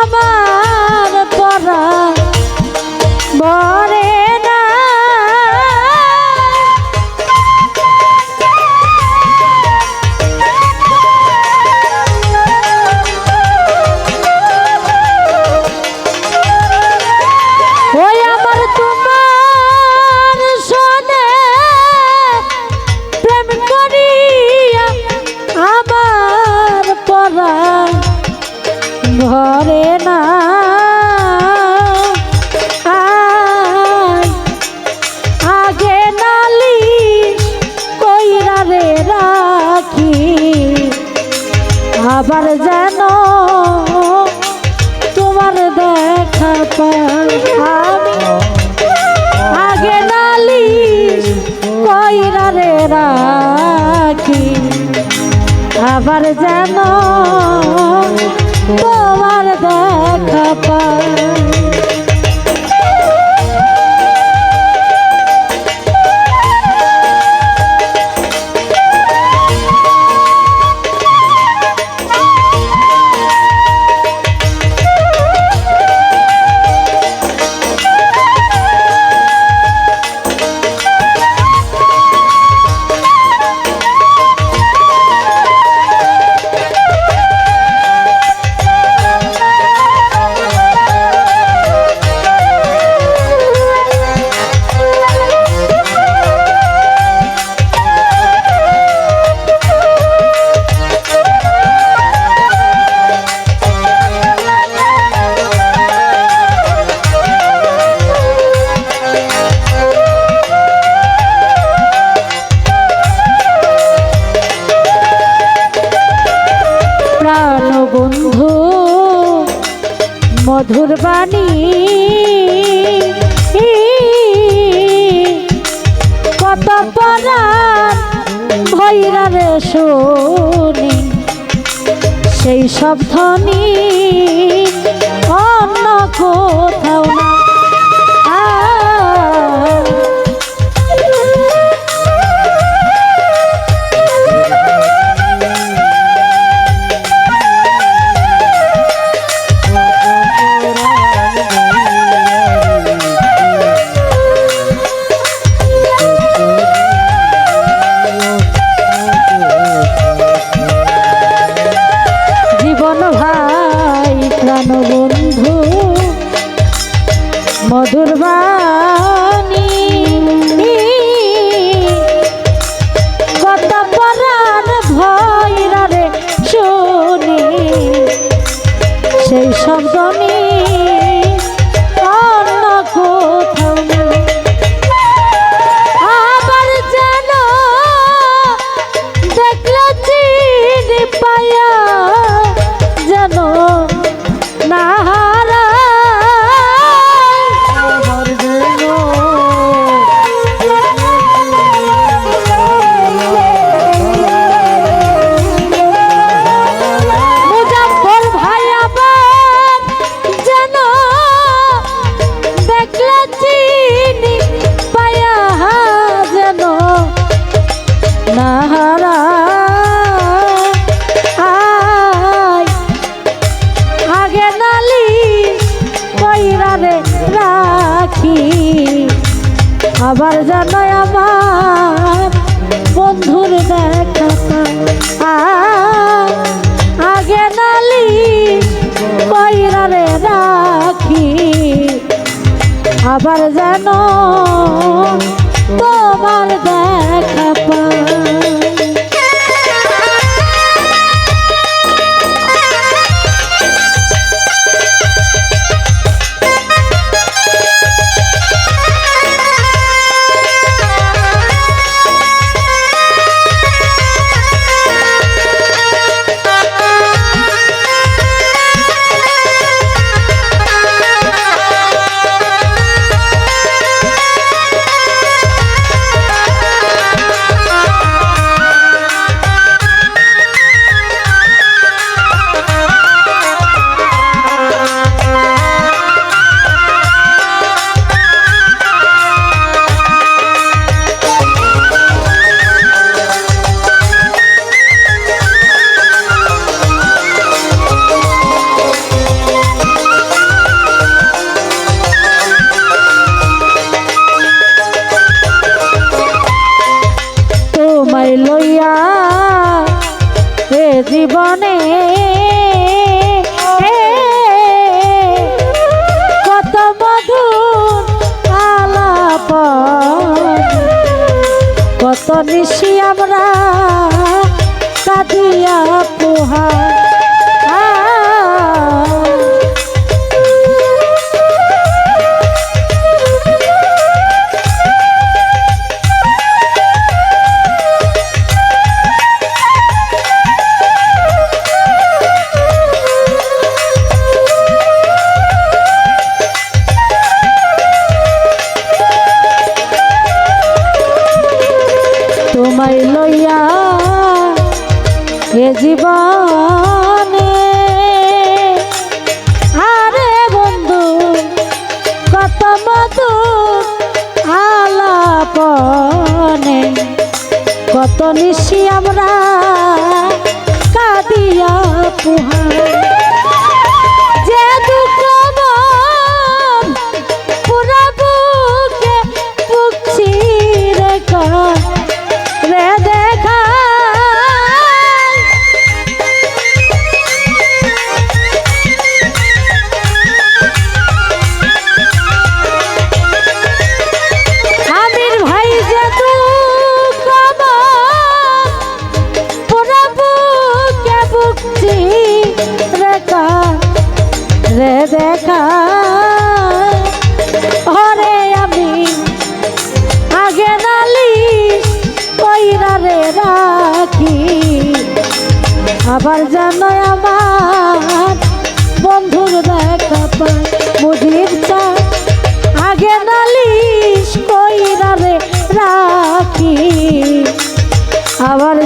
selamat. আবার যেন তোমার দেখা পাই আগে নালি কইরা রে রাখি। আবার যেন তোমার দেখা পাই কইরা রে শুনি সেই সব ধ্বনি অন্য কোথাও না। আবার জানো নিশি আমরা কাঁদিয়া পোহা নিশি আমরা কাদিয়া পুহা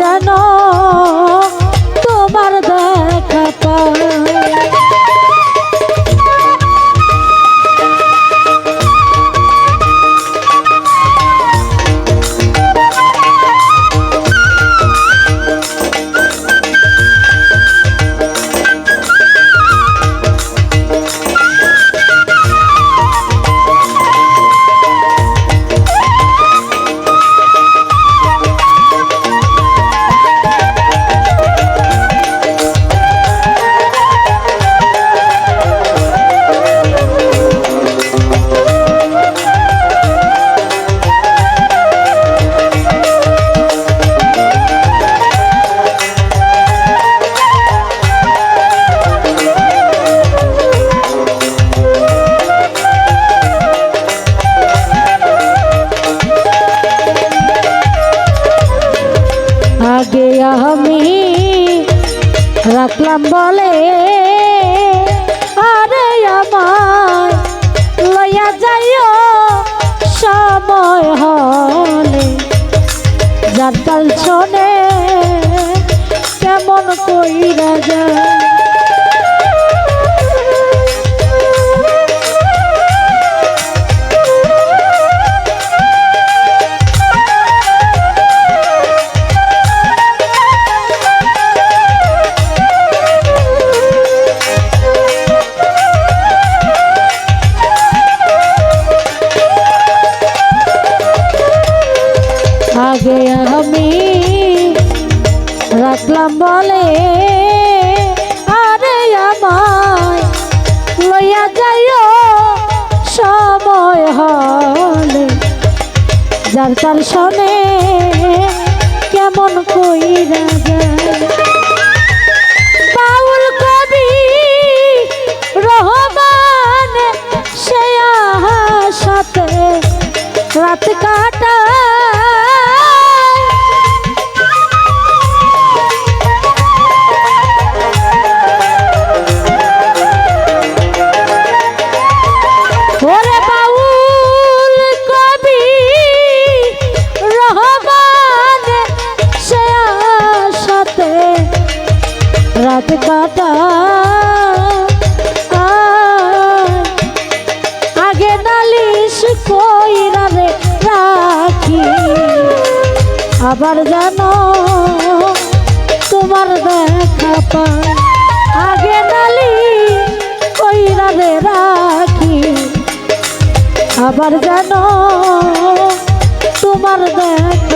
জানো তোমার দেখা পায়। তাল শোনে কেমন কইরা যায়। আরে আমায় লইয়া যাইও সময় হলে। যার তার শোনে কেমন কইরা যায়। রাত কাটা রাত কাটা আগে নালিশ কইরা রাখি। আবার জানো তোমার দেখা পায় আগে নালিশ কইরা রাখি। আবার জানো তোমার দেখ